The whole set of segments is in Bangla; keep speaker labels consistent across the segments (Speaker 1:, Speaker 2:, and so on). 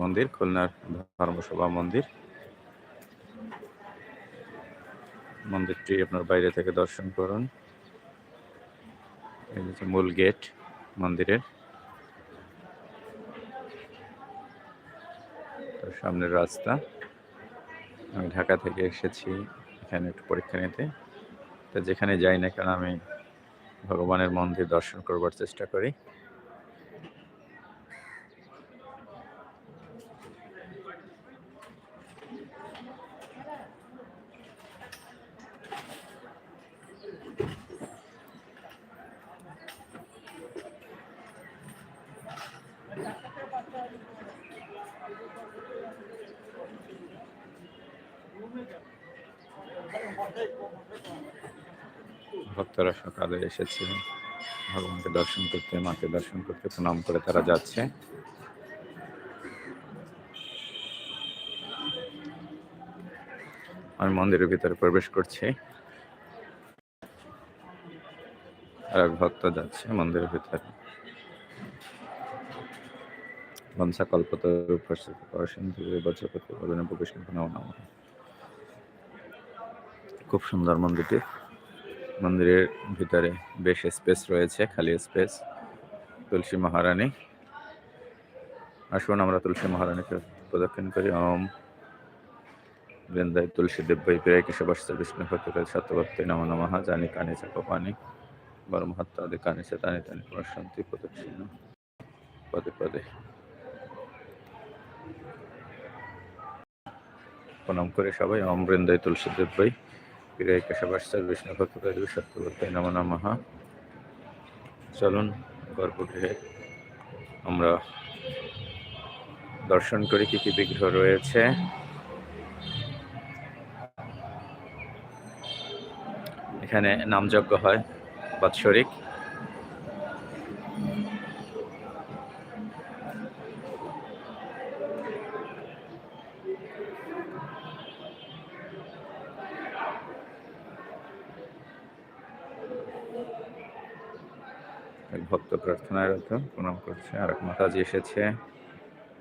Speaker 1: মন্দির খুলনার ধর্মসভা মন্দির মন্দিরটি আপনার বাইরে থেকে দর্শন করুন হচ্ছে মূল গেট মন্দিরের সামনের রাস্তা আমি ঢাকা থেকে এসেছি এখানে একটু পরীক্ষা নিতে তো যেখানে যাই না কেন আমি ভগবানের মন্দির দর্শন করবার চেষ্টা করি ভক্তরা সকালে এসেছে ভগবানকে দর্শন করতে মাকে দর্শন করতে প্রণাম করে তারা যাচ্ছে আমি মন্দিরের ভিতরে প্রবেশ করছি আর এক ভক্ত যাচ্ছে মন্দিরের ভিতরে বংশাকল্পত উপস্থিত বছর প্রতি প্রবেশ কিন্তু নাম খুব সুন্দর মন্দিরটি মন্দিরের ভিতরে বেশ স্পেস রয়েছে খালি স্পেস তুলসী মহারানী আসুন আমরা তুলসী মহারানীকে প্রদক্ষিণ করি ওম বৃন্দায় তুলসী দিব্যই প্রায় কেশবাস বিষ্ণু ভক্তের সত্যভক্তি নম নমঃ জানি কানে বর ব্রহ্মহত্যাদি কানে চেতানি তানি প্রশান্তি প্রদক্ষিণ পদে পদে প্রণাম করে সবাই অম বৃন্দায় তুলসী দিব্যই প্রিয়াকাশাবাসার বিষ্ণু ভক্তকারী সত্যবর্তী নম নমহা চলুন গর্ভগৃহে আমরা দর্শন করি কি কি বিগ্রহ রয়েছে এখানে নামযজ্ঞ হয় বাৎসরিক এক ভক্ত প্রার্থনায় রত প্রণাম করছে আর এক মাতাজি এসেছে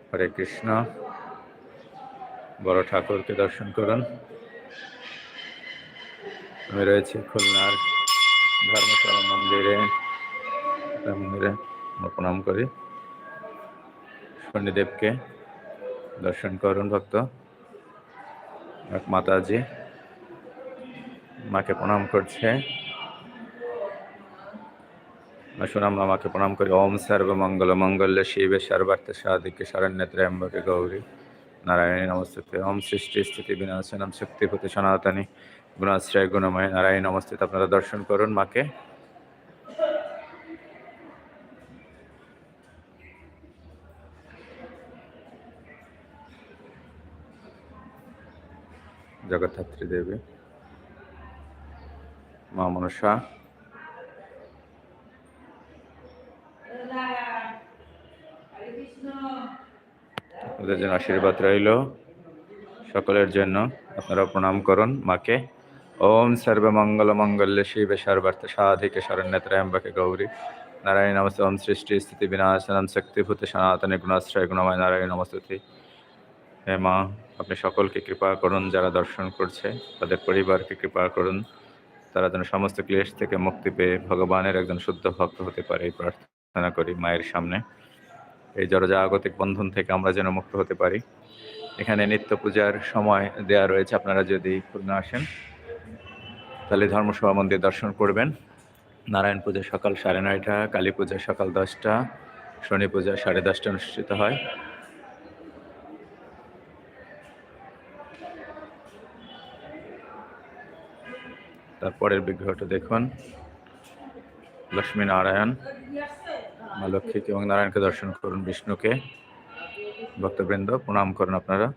Speaker 1: হরে কৃষ্ণ বড় ঠাকুরকে দর্শন করুন আমি রয়েছি খুলনার ধর্মশালা মন্দিরে মন্দিরে আমরা প্রণাম করি শনিদেবকে দর্শন করুন ভক্ত এক মাতাজি মাকে প্রণাম করছে সুনাম আমাকে প্রণাম করি ওম সর্বমঙ্গল মঙ্গলে শিবে সর্বার্থ সাধিক সাধিকে অম্বকে গৌরী নারায়ণী নমস্তে ওম সৃষ্টি স্থিতি বিনাশনম শক্তিভূতি সনাতনী গুণাশ্রয় গুণময় নারায়ণ নমস্তে আপনারা দর্শন করুন মাকে জগদ্ধাত্রী দেবী মা মনসা ওদের জন্য আশীর্বাদ রইল সকলের জন্য আপনারা প্রণাম করুন মাকে ওম মঙ্গল মঙ্গল্য শিবে সর্বার্থ সাধিকে শরণ্যত্রয়ম্বকে গৌরী নারায়ণ নমস্তে ওম সৃষ্টি স্থিতি বিনাশনম শক্তিভূত সনাতনে গুণাশ্রয় গুণময় নারায়ণ নমস্তুতি হে মা আপনি সকলকে কৃপা করুন যারা দর্শন করছে তাদের পরিবারকে কৃপা করুন তারা যেন সমস্ত ক্লেশ থেকে মুক্তি পেয়ে ভগবানের একজন শুদ্ধ ভক্ত হতে পারে এই প্রার্থনা করি মায়ের সামনে এই জড়জাগতিক বন্ধন থেকে আমরা যেন মুক্ত হতে পারি এখানে নিত্য পূজার সময় দেয়া রয়েছে আপনারা যদি খুলনা আসেন তাহলে ধর্মসভা মন্দির দর্শন করবেন নারায়ণ পূজা সকাল সাড়ে নয়টা কালী পূজা সকাল দশটা শনি পূজা সাড়ে দশটা অনুষ্ঠিত হয় তারপরের বিগ্রহটা দেখুন লক্ষ্মী নারায়ণ মা লক্ষ্মীকে এবং নারায়ণকে দর্শন করুন বিষ্ণুকে ভক্তবৃন্দ প্রণাম করুন আপনারা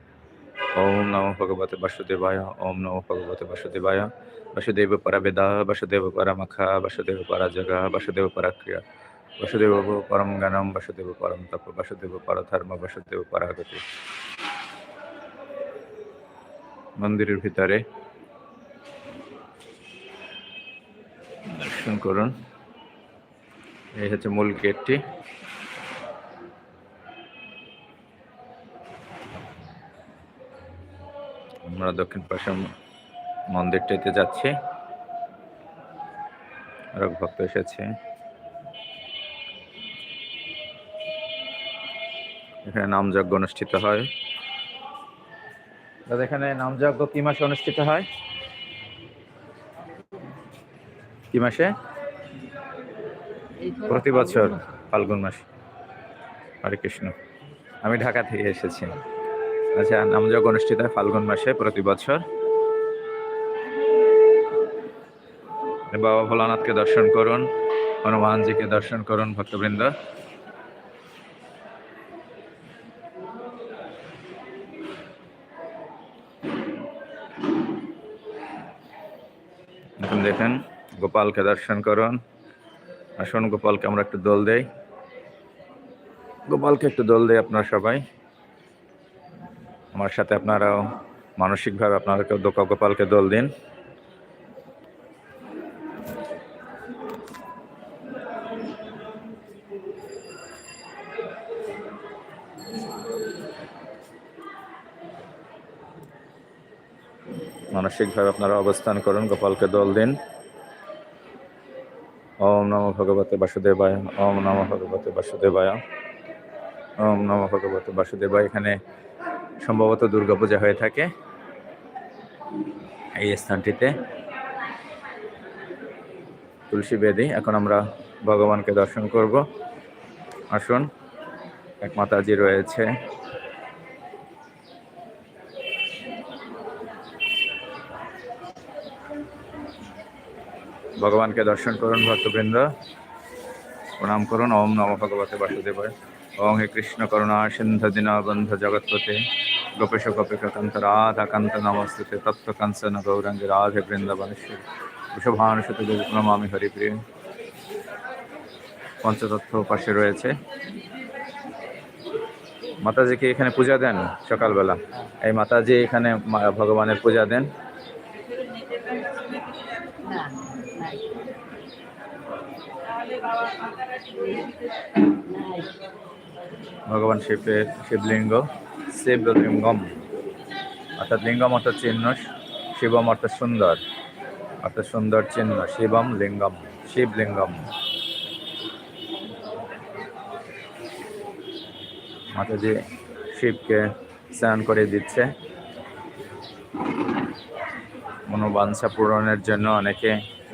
Speaker 1: ওম নম ভগবতে বাসুদেবায় ওম নম ভগবতে বাসুদেবায় বাসুদেব বেদা বাসুদেব মাখা বাসুদেব পরা জগা বাসুদেব ক্রিয়া বাসুদেব পরম জ্ঞানম বাসুদেব পরম তপ বাসুদেব ধর্ম বাসুদেব গতি মন্দিরের ভিতরে দর্শন করুন এই হচ্ছে মূল গেটটি আমরা দক্ষিণ পাশে মন্দিরটিতে যাচ্ছি আরো ভক্ত এসেছে এখানে নামযজ্ঞ অনুষ্ঠিত হয় দাদা এখানে নামযজ্ঞ কি মাসে অনুষ্ঠিত হয় কি মাসে প্রতি বছর ফাল্গুন মাসে হরে কৃষ্ণ আমি ঢাকা থেকে এসেছি আচ্ছা নামযোগ অনুষ্ঠিত হয় ফাল্গুন মাসে প্রতি বছর বাবা ভোলানাথকে দর্শন করুন হনুমানজিকে দর্শন করুন ভক্তবৃন্দ দেখেন গোপালকে দর্শন করুন আসুন গোপালকে আমরা একটু দোল দেই গোপালকে একটু দোল দেয় আপনারা সবাই আমার সাথে আপনারাও মানসিকভাবে আপনারা কেউ গোপালকে দোল দিন মানসিকভাবে আপনারা অবস্থান করুন গোপালকে দোল দিন ওম নম ভগবতে বাসুদেবায় ওম নম ভগবতে বাসুদেবায় ওম নম ভগবতে বাসুদেবায় এখানে সম্ভবত দুর্গাপূজা হয়ে থাকে এই স্থানটিতে তুলসী বেদি এখন আমরা ভগবানকে দর্শন করব আসুন এক মাতাজি রয়েছে ভগবানকে দর্শন করুন ভক্তবৃন্দ প্রণাম করুন ওম নম ভগবতে বাসুদেবায় ওং হে কৃষ্ণ করুণা সিন্ধ দীনবন্ধ জগৎপতে গোপেশ গোপিকান্ত রাধাকান্ত নমস্তে তত্ত্বকাঞ্চন গৌরাঙ্গে রাধে বৃন্দাবনেশ্বর বৃষভানুষত আমি হরিপ্রিয় পঞ্চতত্ত্ব পাশে রয়েছে মাতাজিকে এখানে পূজা দেন সকালবেলা এই মাতাজি এখানে ভগবানের পূজা দেন ভগবান শিবের শিবলিঙ্গ শিবলিঙ্গম অর্থাৎ লিঙ্গম অর্থাৎ চিহ্ন শিবম অর্থাৎ সুন্দর অর্থাৎ সুন্দর চিহ্ন শিবম লিঙ্গম শিবলিঙ্গম মাতাজি শিবকে স্নান করে দিচ্ছে মনোবাঞ্ছা পূরণের জন্য অনেকে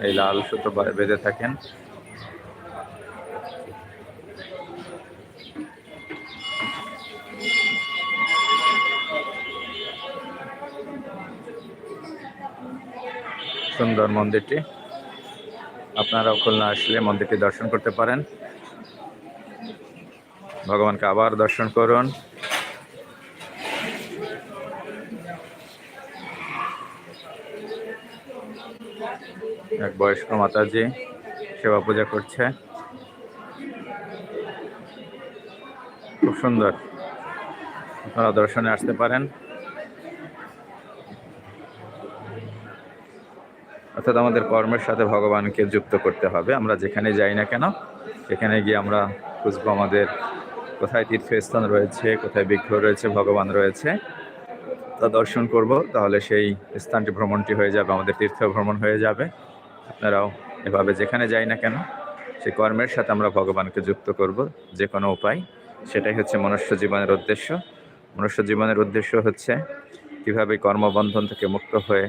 Speaker 1: এই লাল সুতো বেঁধে থাকেন সুন্দর মন্দিরটি আপনারাও খুলনা আসলে মন্দিরটি দর্শন করতে পারেন ভগবানকে আবার দর্শন করুন এক বয়স্ক মাতাজি সেবা পূজা করছে খুব সুন্দর আপনারা দর্শনে আসতে পারেন অর্থাৎ আমাদের কর্মের সাথে ভগবানকে যুক্ত করতে হবে আমরা যেখানে যাই না কেন সেখানে গিয়ে আমরা খুঁজবো আমাদের কোথায় তীর্থস্থান রয়েছে কোথায় বিগ্রহ রয়েছে ভগবান রয়েছে তা দর্শন করব তাহলে সেই স্থানটি ভ্রমণটি হয়ে যাবে আমাদের তীর্থ ভ্রমণ হয়ে যাবে আপনারাও এভাবে যেখানে যাই না কেন সেই কর্মের সাথে আমরা ভগবানকে যুক্ত করব যে কোনো উপায় সেটাই হচ্ছে মনুষ্য জীবনের উদ্দেশ্য মনুষ্য জীবনের উদ্দেশ্য হচ্ছে কীভাবে কর্মবন্ধন থেকে মুক্ত হয়ে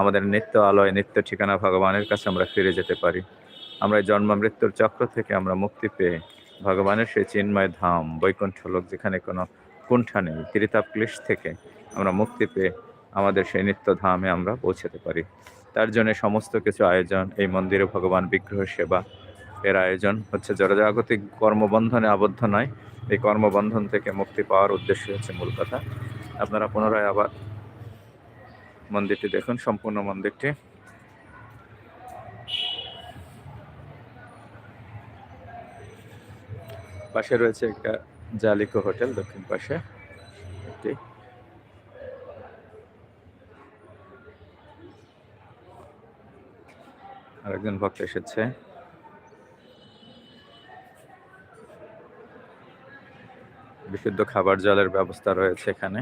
Speaker 1: আমাদের নিত্য আলোয় নিত্য ঠিকানা ভগবানের কাছে আমরা ফিরে যেতে পারি আমরা জন্ম মৃত্যুর চক্র থেকে আমরা মুক্তি পেয়ে ভগবানের সেই চিন্ময় ধাম বৈকুণ্ঠ লোক যেখানে কোনো কুণ্ঠা নেই ত্রিতাপ ক্লিশ থেকে আমরা মুক্তি পেয়ে আমাদের সেই নিত্য ধামে আমরা পৌঁছাতে পারি তার জন্য সমস্ত কিছু আয়োজন এই মন্দিরে ভগবান বিগ্রহ সেবা এর আয়োজন হচ্ছে জনজাগতিক কর্মবন্ধনে আবদ্ধ নয় এই কর্মবন্ধন থেকে মুক্তি পাওয়ার উদ্দেশ্য হচ্ছে মূল কথা আপনারা পুনরায় আবার মন্দিরটি দেখুন সম্পূর্ণ মন্দিরটি পাশে রয়েছে একটা জালিকো হোটেল দক্ষিণ পাশে একটি আরেকজন ভক্ত এসেছে বিশুদ্ধ খাবার জলের ব্যবস্থা রয়েছে এখানে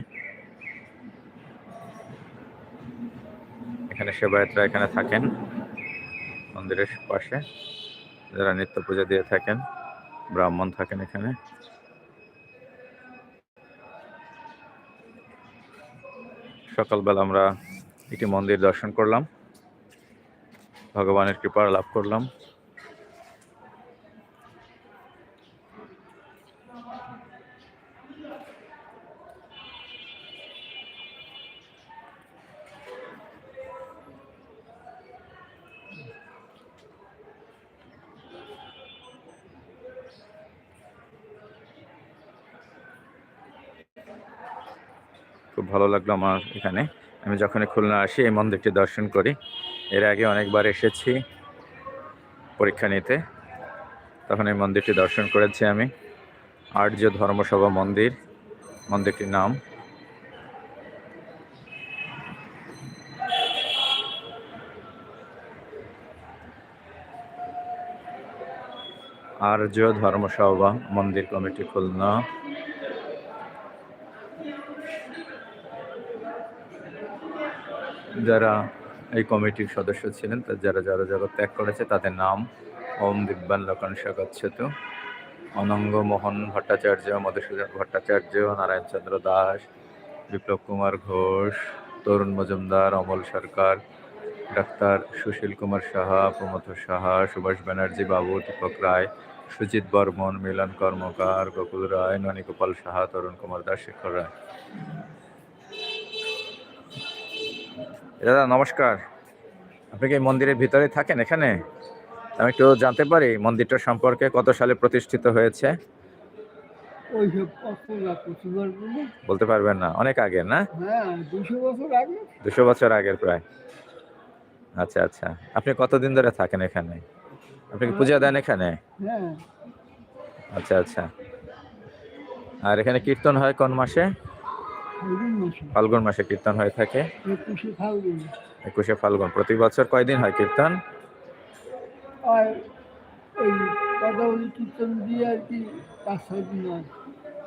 Speaker 1: এখানে সেবায়তরা এখানে থাকেন মন্দিরের পাশে যারা নিত্য পূজা দিয়ে থাকেন ব্রাহ্মণ থাকেন এখানে সকালবেলা আমরা একটি মন্দির দর্শন করলাম ভগবানের কৃপা লাভ করলাম খুব ভালো লাগলো আমার এখানে আমি যখন খুলনা আসি এই মন্দিরটি দর্শন করি এর আগে অনেকবার এসেছি পরীক্ষা নিতে তখন এই মন্দিরটি দর্শন করেছি আমি আর্য ধর্মসভা মন্দির মন্দিরটির নাম আর্য ধর্মসভা মন্দির কমিটি খুলনা যারা এই কমিটির সদস্য ছিলেন তার যারা যারা যারা ত্যাগ করেছে তাদের নাম ওম দিব্যান লকান শাকাচ্ছত অনঙ্গ মোহন ভট্টাচার্য মধুসূদন ভট্টাচার্য নারায়ণচন্দ্র দাস বিপ্লব কুমার ঘোষ তরুণ মজুমদার অমল সরকার ডাক্তার সুশীল কুমার সাহা প্রমথ সাহা সুভাষ ব্যানার্জি বাবু দীপক রায় সুজিত বর্মন মিলন কর্মকার গোকুল রায় ননীগোপাল সাহা তরুণ কুমার দাস শেখর রায় দাদা নমস্কার আপনি কি মন্দিরের ভিতরে থাকেন এখানে আমি একটু জানতে পারি মন্দিরটা সম্পর্কে কত সালে প্রতিষ্ঠিত হয়েছে বলতে পারবেন না অনেক আগে না দুশো বছর আগের প্রায় আচ্ছা আচ্ছা আপনি কতদিন ধরে থাকেন এখানে আপনি কি পূজা দেন এখানে হ্যাঁ। আচ্ছা আচ্ছা আর এখানে কীর্তন হয় কোন মাসে ফাল্গুন মাসে কীর্তন হয়ে থাকে একুশে ফাল্গুন প্রতি বছর কয়দিন হয় কীর্তন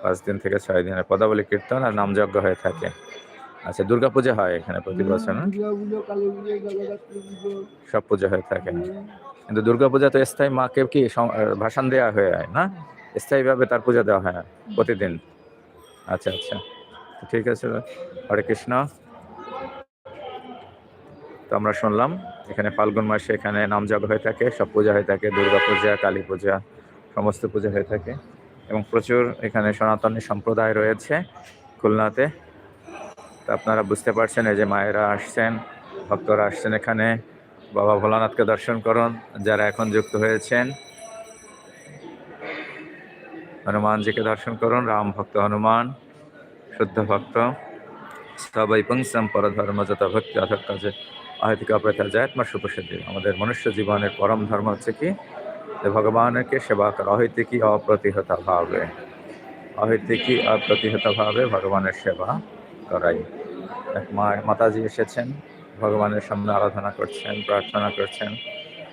Speaker 1: পাঁচ দিন থেকে ছয় দিনের পদাবলী কীর্তন আর নামযজ্ঞ হয়ে থাকে আচ্ছা দুর্গা হয় এখানে প্রতি বছর সব পূজা হয়ে থাকে কিন্তু দুর্গা তো স্থায়ী মাকে কি ভাষণ দেওয়া হয়ে হয় না স্থায়ীভাবে তার পূজা দেওয়া হয় প্রতিদিন আচ্ছা আচ্ছা ঠিক আছে হরে কৃষ্ণ তো আমরা শুনলাম এখানে ফাল্গুন মাসে এখানে নামযজ্ঞ হয়ে থাকে সব পূজা হয়ে থাকে দুর্গা পূজা কালী পূজা সমস্ত পূজা হয়ে থাকে এবং প্রচুর এখানে সনাতনী সম্প্রদায় রয়েছে খুলনাতে তো আপনারা বুঝতে পারছেন এই যে মায়েরা আসছেন ভক্তরা আসছেন এখানে বাবা ভোলানাথকে দর্শন করুন যারা এখন যুক্ত হয়েছেন হনুমানজিকে দর্শন করুন রাম ভক্ত হনুমান ভক্ত সবাই পংসাম যত ভক্তি অধক কাজে অহেতিকা প্রথা জায়তমা সুপ্রসিদ্ধি আমাদের মনুষ্য জীবনের পরম ধর্ম হচ্ছে কি ভগবানকে সেবা করা কি অপ্রতিহত ভাবে কি অপ্রতিহত ভাবে ভগবানের সেবা করাই এক মা মাতাজি এসেছেন ভগবানের সামনে আরাধনা করছেন প্রার্থনা করছেন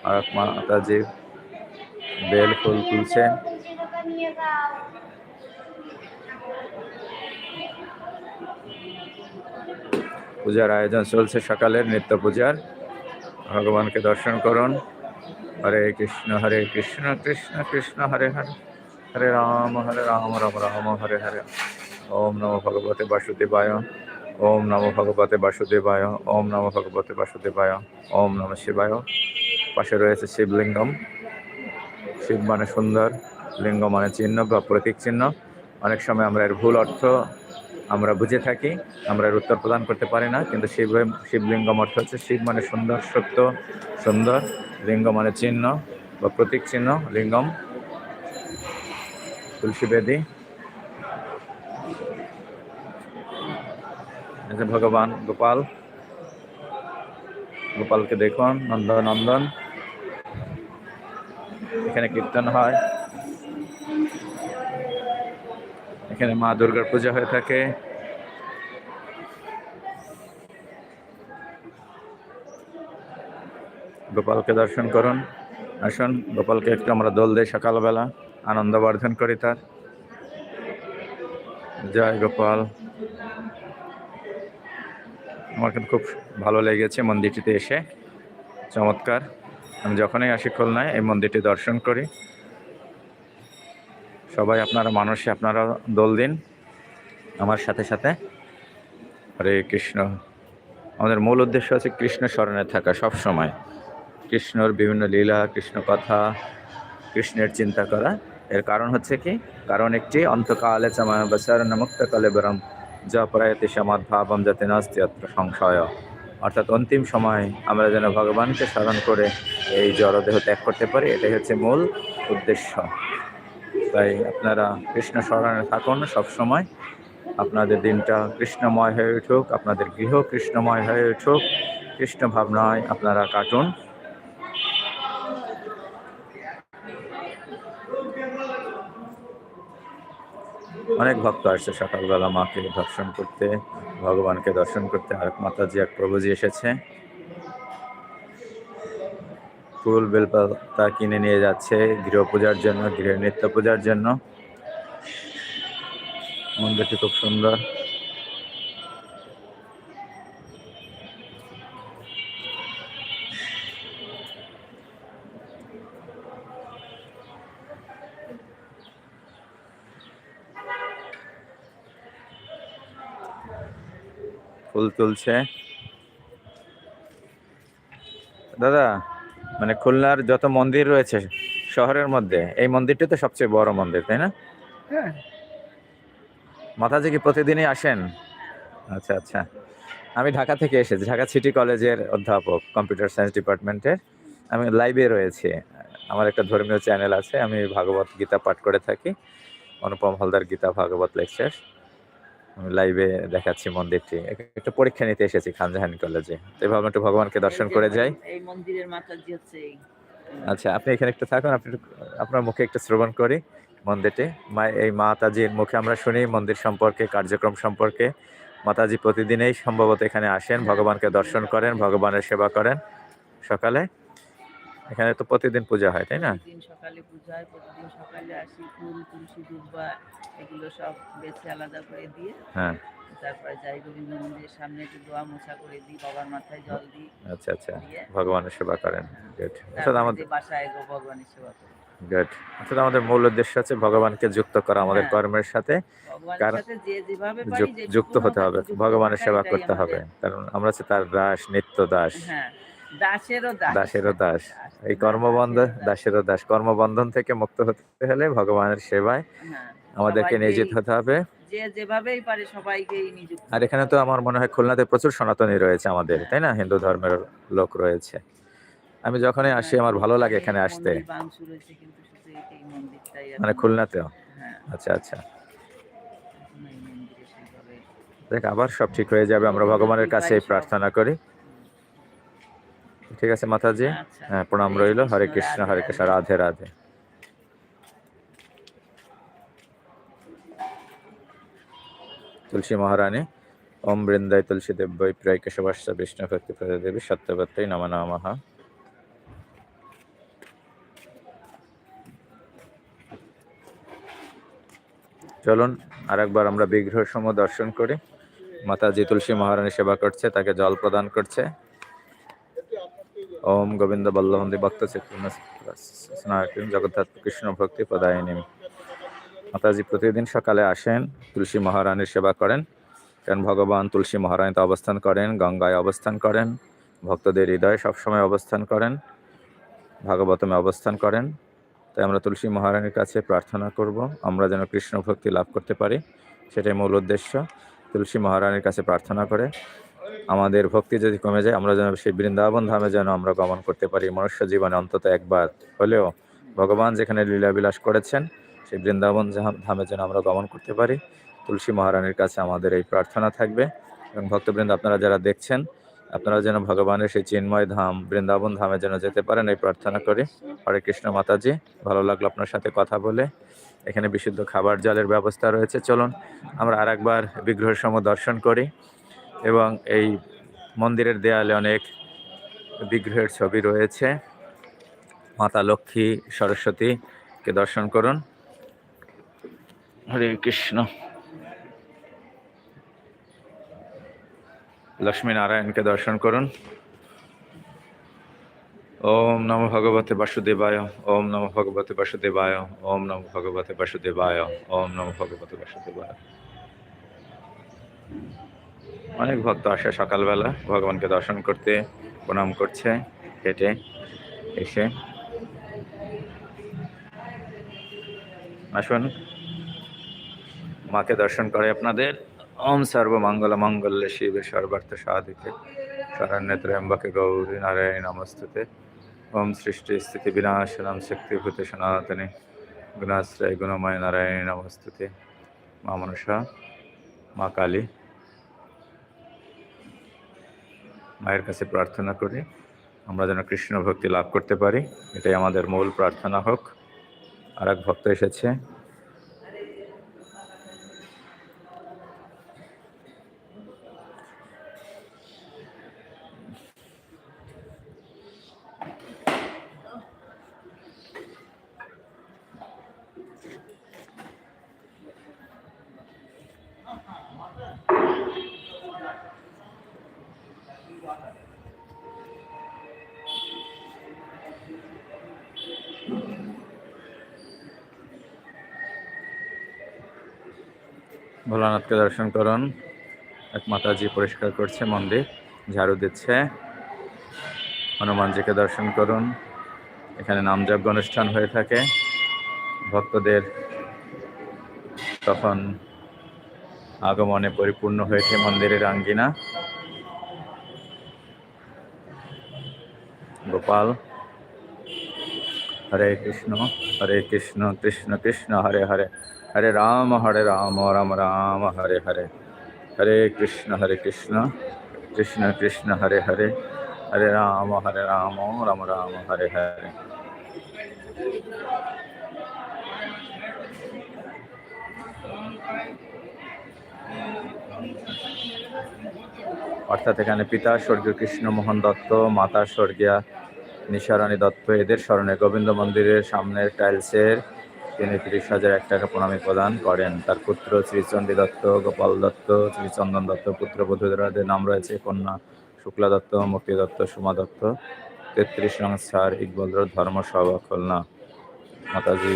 Speaker 1: আর এক মাতাজি বেল ফুল তুলছেন পূজার আয়োজন চলছে সকালের নিত্য পূজার ভগবানকে দর্শন করুন হরে কৃষ্ণ হরে কৃষ্ণ কৃষ্ণ কৃষ্ণ হরে হরে হরে রাম হরে রাম রাম রাম হরে হরে ওম নম ভগবতে বাসুদেবায় ওম নম ভগবতে বাসুদেবায় ওম নম ভগবতে বাসুদেবায় ওম নম শিবায় পাশে রয়েছে শিবলিঙ্গম শিব মানে সুন্দর লিঙ্গ মানে চিহ্ন বা প্রতীক চিহ্ন অনেক সময় আমরা এর ভুল অর্থ আমরা বুঝে থাকি আমরা এর উত্তর প্রদান করতে পারি না কিন্তু শিব শিবলিঙ্গম অর্থ হচ্ছে শিব মানে সুন্দর সত্য সুন্দর লিঙ্গ মানে চিহ্ন বা প্রতীক চিহ্ন লিঙ্গম তুলসী বেদী ভগবান গোপাল গোপালকে দেখুন নন্দন নন্দন এখানে কীর্তন হয় এখানে মা দুর্গার পূজা হয়ে থাকে গোপালকে দর্শন করুন আসুন গোপালকে একটু আমরা দোল দেয় সকালবেলা আনন্দ বর্ধন করি তার জয় গোপাল আমার কিন্তু খুব ভালো লেগেছে মন্দিরটিতে এসে চমৎকার আমি যখনই আসি খুলনায় এই মন্দিরটি দর্শন করি সবাই আপনারা মানুষে আপনারা দোল দিন আমার সাথে সাথে হরে কৃষ্ণ আমাদের মূল উদ্দেশ্য হচ্ছে কৃষ্ণ স্মরণে থাকা সব সময় কৃষ্ণর বিভিন্ন লীলা কৃষ্ণ কথা কৃষ্ণের চিন্তা করা এর কারণ হচ্ছে কি কারণ একটি অন্তকালে মুক্ত কালে বেরম যা প্রায় সমাদ ভাবম যাতে নাস্তি অত্র সংশয় অর্থাৎ অন্তিম সময় আমরা যেন ভগবানকে স্মরণ করে এই জড়দেহ ত্যাগ করতে পারি এটাই হচ্ছে মূল উদ্দেশ্য তাই আপনারা কৃষ্ণ স্মরণে থাকুন সবসময় আপনাদের দিনটা কৃষ্ণময় হয়ে উঠুক আপনাদের গৃহ কৃষ্ণময় হয়ে উঠুক কৃষ্ণ ভাবনায় আপনারা কাটুন অনেক ভক্ত আসছে সকালবেলা মাকে দর্শন করতে ভগবানকে দর্শন করতে আর মাতাজি এক প্রভুজি এসেছে ফুল বেলপাতা কিনে নিয়ে যাচ্ছে গৃহ পূজার জন্য গৃহ নৃত্য পূজার জন্য মন্দিরটি খুব সুন্দর ফুল তুলছে দাদা মানে খুলনার যত মন্দির রয়েছে শহরের মধ্যে এই মন্দিরটি তো সবচেয়ে বড় মন্দির তাই না হ্যাঁ মাতাজি কি প্রতিদিনই আসেন আচ্ছা আচ্ছা আমি ঢাকা থেকে এসেছি ঢাকা সিটি কলেজের অধ্যাপক কম্পিউটার সায়েন্স ডিপার্টমেন্টের আমি লাইভে রয়েছি আমার একটা ধর্মীয় চ্যানেল আছে আমি ভাগবত গীতা পাঠ করে থাকি অনুপম হলদার গীতা ভাগবত লেকচার লাইভে দেখাচ্ছি মন্দিরটি একটা পরীক্ষা নিতে এসেছি খানজাহান কলেজে এভাবে একটু ভগবানকে দর্শন করে মানে যাই এই মন্দিরের মাতাজি হচ্ছে আচ্ছা আপনি এখানে একটু থাকুন আপনি আপনার মুখে একটু শ্রবণ করি মন্দিরটি মা এই মাতাজির মুখে আমরা শুনি মন্দির সম্পর্কে কার্যক্রম সম্পর্কে মাতাজি প্রতিদিনেই সম্ভবত এখানে আসেন ভগবানকে দর্শন করেন ভগবানের সেবা করেন সকালে এখানে তো প্রতিদিন পূজা হয় তাই না সকালে পূজা হয় প্রতিদিন সকালে আসি ফুল তুলসী দুর্বা এগুলো সব বেছে আলাদা করে দিয়ে হ্যাঁ তারপরে যাই গোবিন্দ মন্দিরের সামনে একটু দোয়া মোছা করে দিই বাবার মাথায় জল দিই আচ্ছা আচ্ছা ভগবানের সেবা করেন আমাদের বাসায় ভগবানের সেবা আমাদের মূল উদ্দেশ্য হচ্ছে ভগবানকে যুক্ত করা আমাদের হ্যাঁ। কর্মের সাথে যুক্ত হতে হবে ভগবানের সেবা করতে হবে কারণ আমরা হচ্ছে তার দাস নিত্য দাস হ্যাঁ, দাসেরও দাস এই কর্মবন্ধন দাসেরও দাস কর্মবন্ধন থেকে মুক্ত হতে হলে ভগবানের সেবায় হ্যাঁ। আমাদেরকে নিয়ে যেতে হতে হবে আর এখানে তো আমার মনে হয় খুলনাতে প্রচুর সনাতনী রয়েছে আমাদের তাই না হিন্দু ধর্মের লোক রয়েছে আমি যখনই আসি আমার ভালো লাগে হ্যাঁ, এখানে আসতে মানে খুলনাতেও হ্যাঁ। আচ্ছা আচ্ছা দেখ আবার সব ঠিক হয়ে যাবে আমরা ভগবানের কাছে প্রার্থনা করি ঠিক আছে মাতাজি আচ্ছা। হ্যাঁ প্রণাম রইল হরে কৃষ্ণ হরে কৃষ্ণ রাধে রাধে ತುಳಸಿ ಮಹಾರಾಣಿ ಓಂ ಬೃಂದಾಯ ತುಳಸಿ প্রায় ಪ್ರಾಯಕಶವಾಶ್ಚ ವಿಷ್ಣು ಭಕ್ತಿ ಪ್ರದೇವಿ ಸತ್ಯಭತ್ತೈ নম ನಾಮಃ চলুন একবার আমরা বিগ্রহ সমূহ দর্শন করি মাতাজি তুলসী মহারানী সেবা করছে তাকে জল প্রদান করছে ওম গোবিন্দ বল্লভন্দী ভক্ত চিত্র জগদ্ধাত কৃষ্ণ ভক্তি প্রদায়নী মাতাজি প্রতিদিন সকালে আসেন তুলসী মহারানীর সেবা করেন কারণ ভগবান তুলসী মহারানীতে অবস্থান করেন গঙ্গায় অবস্থান করেন ভক্তদের হৃদয়ে সবসময় অবস্থান করেন ভাগবতমে অবস্থান করেন তাই আমরা তুলসী মহারানীর কাছে প্রার্থনা করব আমরা যেন কৃষ্ণ ভক্তি লাভ করতে পারি সেটাই মূল উদ্দেশ্য তুলসী মহারানীর কাছে প্রার্থনা করে আমাদের ভক্তি যদি কমে যায় আমরা যেন সেই বৃন্দাবন ধামে যেন আমরা গমন করতে পারি মনুষ্য জীবনে অন্তত একবার হলেও ভগবান যেখানে লীলা বিলাস করেছেন সেই বৃন্দাবন ধামে যেন আমরা গমন করতে পারি তুলসী মহারানীর কাছে আমাদের এই প্রার্থনা থাকবে এবং ভক্তবৃন্দ আপনারা যারা দেখছেন আপনারা যেন ভগবানের সেই চিন্ময় ধাম বৃন্দাবন ধামে যেন যেতে পারেন এই প্রার্থনা করে হরে কৃষ্ণ মাতাজি ভালো লাগলো আপনার সাথে কথা বলে এখানে বিশুদ্ধ খাবার জলের ব্যবস্থা রয়েছে চলুন আমরা আর একবার সম দর্শন করি এবং এই মন্দিরের দেয়ালে অনেক বিগ্রহের ছবি রয়েছে মাতা লক্ষ্মী সরস্বতীকে দর্শন করুন হরে কৃষ্ণ লক্ষ্মী নারায়ণকে দর্শন করুন ওম নম ভগবতে বাসুদেবায় ওম নম ভগবতে বাসুদেবায় ওম নম ভগবতে বাসুদেবায় ওম নম ভগবতে বাসুদেবায় অনেক ভক্ত আসে সকালবেলা ভগবানকে দর্শন করতে প্রণাম করছে হেঁটে এসে আসুন মাকে দর্শন করে আপনাদের ওম সর্বমঙ্গল মঙ্গল শিবের সর্বার্থ সাধিতে শরণ্যে ত্রয়ম্বকে গৌরী নারায়ণ নমস্তুতে ওম সৃষ্টি স্থিতি বিনাশনম শক্তিভূত সনাতনে গুণাশ্রয় গুণময় নারায়ণ নমস্তুতে মা মনসা মা কালী মায়ের কাছে প্রার্থনা করি আমরা যেন কৃষ্ণ ভক্তি লাভ করতে পারি এটাই আমাদের মূল প্রার্থনা হোক আর এক ভক্ত এসেছে ভোলানাথকে দর্শন করুন এক মাতাজি পরিষ্কার করছে মন্দির ঝাড়ু দিচ্ছে হনুমানজিকে দর্শন করুন এখানে নামযজ্ঞ অনুষ্ঠান হয়ে থাকে ভক্তদের তখন আগমনে পরিপূর্ণ হয়েছে মন্দিরের আঙ্গিনা গোপাল হরে কৃষ্ণ হরে কৃষ্ণ কৃষ্ণ কৃষ্ণ হরে হরে হরে রাম হরে রাম রাম রাম হরে হরে হরে কৃষ্ণ হরে কৃষ্ণ কৃষ্ণ কৃষ্ণ হরে হরে হরে রাম হরে রাম রাম রাম হরে হরে অর্থাৎ এখানে পিতা স্বর্গীয় কৃষ্ণমোহন দত্ত মাতা স্বর্গীয়া নিশারানী দত্ত এদের স্মরণে গোবিন্দ মন্দিরের সামনের টাইলসের তিনি তিরিশ হাজার এক টাকা প্রণামী প্রদান করেন তার পুত্র শ্রীচণ্ডী দত্ত গোপাল দত্ত শ্রীচন্দন দত্ত পুত্র পুত্রবধূদের নাম রয়েছে কন্যা শুক্লা দত্ত মুক্তি দত্ত সুমা দত্ত তেত্রিশ নং স্যার ইকবল ধর্মসভা খুলনা মাতাজি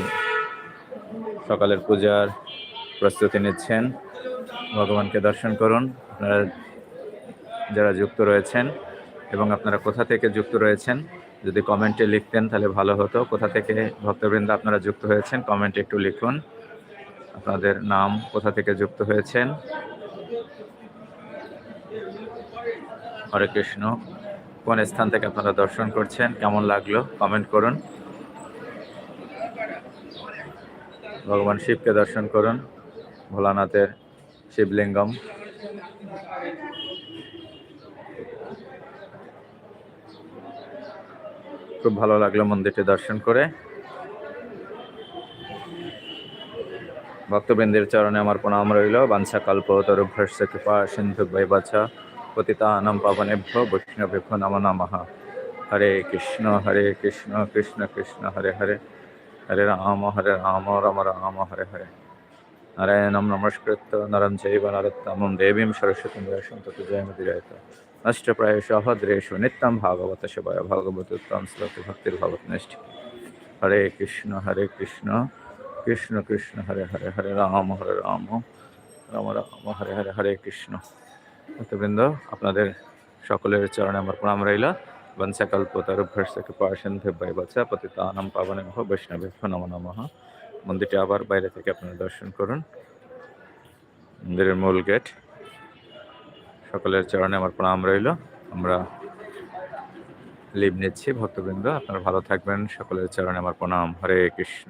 Speaker 1: সকালের পূজার প্রস্তুতি নিচ্ছেন ভগবানকে দর্শন করুন আপনারা যারা যুক্ত রয়েছেন এবং আপনারা কোথা থেকে যুক্ত রয়েছেন যদি কমেন্টে লিখতেন তাহলে ভালো হতো কোথা থেকে ভক্তবৃন্দ আপনারা যুক্ত হয়েছেন কমেন্টে একটু লিখুন আপনাদের নাম কোথা থেকে যুক্ত হয়েছেন হরে কৃষ্ণ কোন স্থান থেকে আপনারা দর্শন করছেন কেমন লাগলো কমেন্ট করুন ভগবান শিবকে দর্শন করুন ভোলানাথের শিবলিঙ্গম খুব ভালো লাগলো মন্দিরটি দর্শন করে ভক্তবৃন্দের চরণে আমার প্রণাম রইল বাঞ্ছা কল্প তরুভ্রস কৃপা সিন্ধু বৈবাছা পতিতানম পাবনেভ্য বৈষ্ণবেভ্য নম নমঃ হরে কৃষ্ণ হরে কৃষ্ণ কৃষ্ণ কৃষ্ণ হরে হরে হরে রাম হরে রাম রম রাম হরে হরে নারায়ণম নমস্কৃত নরম জৈব নরোত্তম দেবীম সরস্বতী ব্যাসন্ত জয়মতি রায়তা নষ্টপ্রায়শ অভদ্রেশু নিত্যম ভাগবত সেবায় ভগবতোত্তম শ্লোক ভক্তির ভগবতনিষ্ঠ হরে কৃষ্ণ হরে কৃষ্ণ কৃষ্ণ কৃষ্ণ হরে হরে হরে রাম হরে রাম রাম রাম হরে হরে হরে কৃষ্ণ ভক্তবৃন্দ আপনাদের সকলের চরণে আমার প্রণাম রইল বংশাকল্পতরভ্যর্ষ কৃপাসন্ধেভ্যয় বৎসা পতিতানম পাবনেভ্য বৈষ্ণব নম নমঃ মন্দিরটি আবার বাইরে থেকে আপনারা দর্শন করুন মন্দিরের মূল গেট সকলের চরণে আমার প্রণাম রইল আমরা লিভ নিচ্ছি ভক্তবৃন্দ আপনারা ভালো থাকবেন সকলের চরণে আমার প্রণাম হরে কৃষ্ণ